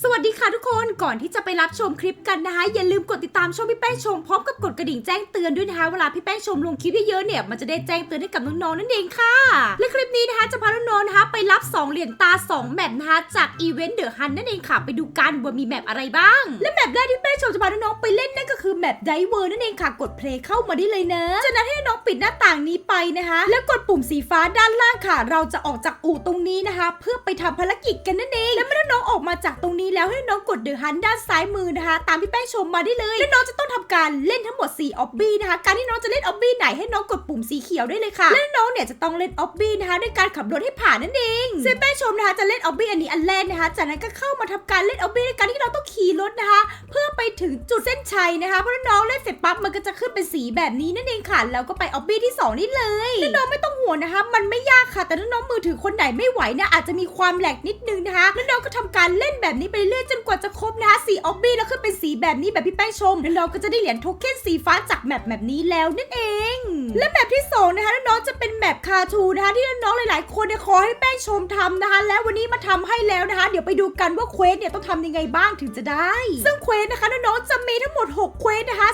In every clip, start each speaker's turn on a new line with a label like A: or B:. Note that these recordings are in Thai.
A: สวัสดีค่ะทุกคนก่อนที่จะไปรับชมคลิปกันนะคะ อย่าลืมกดติดตามช่องพี่แป้งชมพร้อมกับกดกระดิ่งแจ้งเตือนด้วยนะคะ เวลาพี่แป้งชมลงคลิปเยอะๆเนี่ยมันจะได้แจ้งเตือนให้กับน้องๆนั่นเองค่ะ และคลิปนี้นะคะจะพาน้องๆนะคะไปรับ 2 เหรียญตา 2แมปนะคะจากอีเวนต์เดอะฮันนั่นเองค่ะ ไปดูกันว่ามีแมปอะไรบ้าง และแมปแรกที่แป้งชมจะพาน้องๆไปเล่นนั่นก็คือแมปไดเวอร์นั่นเองค่ะ กดเพลย์เข้ามาได้เลยนะจากนั้นให้น้องปิดหน้าต่างนี้ไปนะคะ แล้วกดปุ่มสีฟ้าด้านล่างค่ะ เราจะออกจากอู่ตรงนี้นะคะ เพื่อไปทำภารกิจกันนั่นเอง และเมื่อน้องออกมาจากตรงนี้แล้วให้น้องกดเดอะฮันด้านซ้ายมือนะคะ ตามพี่แป้งชมมาได้เลย และน้องจะต้องทำการเล่นทั้งหมด4ออบบี้นะคะ การที่น้องจะเล่นออบบี้ไหนให้น้องกดปุ่มสีเขียวได้เลยค่ะ และน้องเนี่ยจะต้องเล่นออบบี้นะคะด้วยการขับรถให้ผ่านนั่นเองซึ่งแป้งชมนะคะจะเล่นออบบี้อันนี้อันแรกนะคะ จากนั้นก็เข้ามาทำการเล่นออบบี้ด้วยการที่เราต้องขี่รถนะคะ เพื่อไปถึงจุดเส้นชัยนะคะ เพราะน้องเล่นเสร็จปั๊บมันก็จะขึ้นเป็นสีแบบนี้นั่นเองค่ะ แล้วก็ไปออบบี้ที่สองนี่เลยและน้องไม่ต้องห่วงนะคะ มันไม่ยากค่ะ แต่น้องมือถือคนไหนไม่ไหวนะอาจจะมีความแหลกนิดนึงนะคะ แล้วน้องก็ทำการเล่นแบบนี้ไปเรื่อยจนกว่าจะครบนะคะสีออบบี้แล้วขึ้นเป็นสีแบบนี้แบบพี่แป้งชมแล้วน้องก็จะได้เหรียญโทเค็นสีฟ้าจากแมปแบบนี้แล้วนั่นเอง และแมปที่2นะคะน้องๆจะเป็นแมปคาทูนะคะที่น้องๆหลายๆ คนเนี่ยขอให้แป้งชมทำนะคะ และวันนี้มาทำให้แล้วนะคะ เดี๋ยวไปดูกันว่าเควสเนี่ยต้องทำยังไงบ้างถึงจะได้ ซึ่งเควสนะคะน้องๆจะมีทั้งหมด 6 เควสนะคะ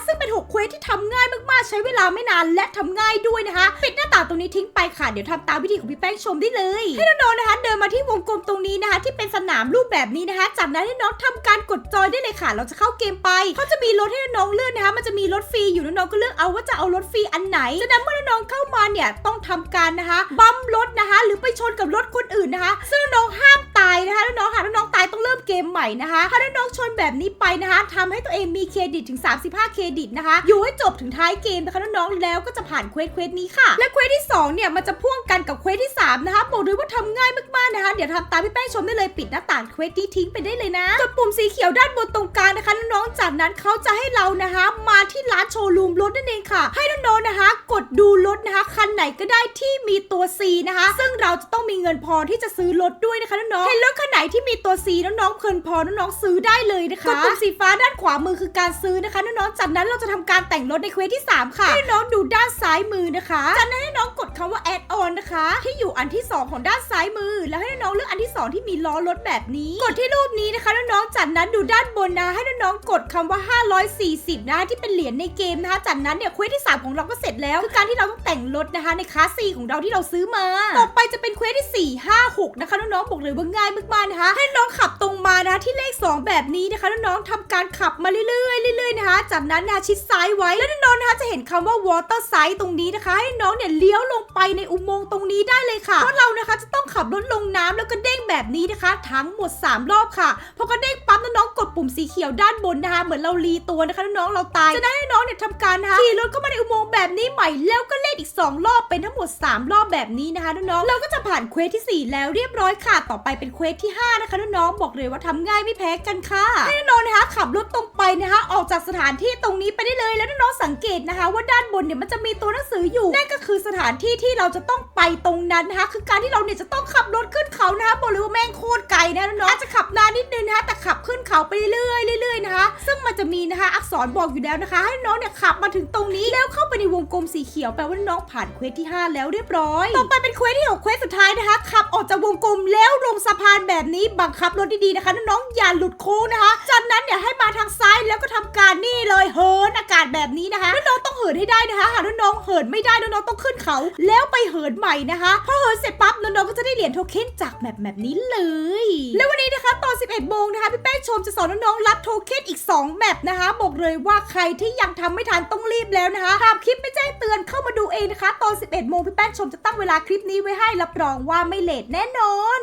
A: ที่ทำง่ายมากๆ ใช้เวลาไม่นานและทำง่ายด้วยนะคะ ปิดหน้าต่างตรงนี้ทิ้งไปค่ะ เดี๋ยวทำตามวิธีของพี่แป้งชมได้เลย ให้น้องๆนะคะ เดินมาที่วงกลมตรงนี้นะคะ ที่เป็นสนามรูปแบบนี้นะคะ จากนั้นให้น้องทำการกดจอยได้เลยค่ะ เราจะเข้าเกมไปเขาจะมีรถให้น้องเลือกนะคะ มันจะมีรถฟรีอยู่น้องๆก็เลือกเอาว่าจะเอารถฟรีอันไหนจากนั้นเมื่อน้องๆเข้ามาเนี่ยต้องทำการนะคะบัมรถนะคะ หรือไปชนกับรถคนอื่นนะคะซึ่งน้องห้าม มใหม่นะคะ ถ้าน้องๆชนแบบนี้ไปนะคะทำให้ตัวเองมีเครดิตถึง 35 เครดิตนะคะ อยู่ให้จบถึงท้ายเกมนะคะน้องๆแล้วก็จะผ่านเควสเควสนี้ค่ะ และเควสที่สองเนี่ย มันจะพ่วงกันกับเควสที่สามนะคะ บอกเลยว่าทำง่ายมากๆนะคะ เดี๋ยวทำตามพี่แป้งชมได้เลยปิดหน้าต่างเควสนี้ทิ้งไปได้เลยนะกดปุ่มสีเขียวด้านบนตรงกลางนะคะน้องๆจากนั้นเขาจะให้เรานะคะ มาที่ร้านโชว์รูมรถนั่นเองค่ะ ให้น้องๆนะคะ กดดูรถนะคะคันไหนก็ได้ที่มีตัว C นะคะ ซึ่งเราจะต้องมีเงินพอที่จะซื้อรถด้วยนะคะน้องๆเห็นรถคันไหนที่มีตัว C น้องๆเลินพอน้องๆซื้อได้เลยนะคะกดปุ่มสีฟ้าด้านขวามือคือการซื้อนะคะน้องๆจากนั้นเราจะทำการแต่งรถในเควสที่สามค่ะ ให้น้องดูด้านซ้ายมือนะคะจากนั้นให้น้องกด คำว่า add on นะคะ ที่อยู่อันที่สองของด้านซ้ายมือ แล้วให้น้องๆเลือกอันที่สองที่มีล้อรถแบบนี้ กดที่รูปนี้นะคะน้องๆจากนั้นดูด้านบนนะ ให้น้องๆกดคำว่า 540 นะที่เป็นเหรียญในเกมนะคะจากนั้นเนี่ยเควสที่ 3 ของเราก็เสร็จแล้ว คือการที่เราต้องแต่งรถนะคะในคลาส C ของเราที่เราซื้อมา ต่อไปจะเป็นเควสที่ 4 5 6 นะคะน้องๆบอกเลยว่าง่ายมากๆนะคะ ให้น้องขับตรงมานะที่เลข 2 แบบนี้นะคะน้องๆทำการขับมาเรื่อยๆเรื่อยๆนะคะ จากนั้นนะชิดซ้ายไว้แล้วน้องๆนะคะจะเห็นคำว่า water side ตรงนี้นะคะ ให้น้องเนี่ยเลี้ยวลงไปในอุโมงค์ตรงนี้ได้เลยค่ะ เพราะเรานะคะจะต้องขับรถลงน้ำแล้วก็เด้งแบบนี้นะคะ ทั้งหมด 3 รอบค่ะพอก็เด้งปั๊บน้องกดปุ่มสีเขียวด้านบนนะคะ เหมือนเรารีตัวนะคะน้องเราตายจะได้ให้น้องเนี่ยทำการนะคะขี่รถเข้ามาในอุโมงค์แบบนี้ใหม่แล้วก็เล่นอีก 2 รอบเป็นทั้งหมด 3 รอบแบบนี้นะคะน้องเราก็จะผ่านเควสที่ 4 แล้วเรียบร้อยค่ะ ต่อไปเป็นเควสที่ 5 นะคะน้องบอกเลยว่าทำง่ายไม่แพ้กันค่ะให้น้องนะคะขับรถตรงไปนะคะ ออกจากสถานที่ตรงนี้ไปได้เลยแล้วน้องสังเกตนะคะ ว่าด้านบนเนี่ยมันจะมีตัวหนังสืออยู่นั่นก็คือสถานที่ที่เราจะต้องไปตรงนั้นนะคะ คือการที่เราเนี่ยจะต้องขับรถขึ้นเขานะคะบอกเลยว่าแม่งโคตรไกลนะน้องๆอาจจะขับนานนิดนึงนะคะแต่ขับขึ้นเขาไปเรื่อยๆเรื่อยๆนะคะ ซึ่งมันจะมีนะคะ อักษรบอกอยู่แล้วนะคะ ให้น้องเนี่ยขับมาถึงตรงนี้แล้วเข้าไปในวงกลมสีเขียวแปลว่าน้องผ่านเควสที่ 5 แล้วเรียบร้อยต่อไปเป็นเควสที่6เควสสุดท้ายนะคะขับออกจากวงกลมแล้วลงสะพานแบบนี้บังคับรถดีๆนะคะน้องๆอย่าหลุดโค้งนะคะ จากนั้นเนี่ยให้มาทางซ้ายแล้วก็ทำการนี่เลยเหินอากาศแบบนี้นะคะ น้องๆต้องเหินให้ได้นะคะ หากน้องๆเหินไม่ได้น้องๆต้องขึ้นเขา แล้วไปเหินใหม่นะคะพอเหินเสร็จปั๊บน้องๆก็จะได้เหรียญโทเค็นจากแมปแบบนี้เลย แล้ววันนี้นะคะตอน 11โมงนะคะพี่แป้งชมจะสอนน้องๆรับโทเค็นอีก 2 แมปนะคะ บอกเลยว่าใครที่ยังทำไม่ทันต้องรีบแล้วนะคะหากคลิปไม่แจ้งเตือนเข้ามาดูเองนะคะ ตอน 11โมงพี่แป้งชมจะตั้งเวลาคลิปนี้ไว้ให้รับรองว่าไม่เลทแน่นอน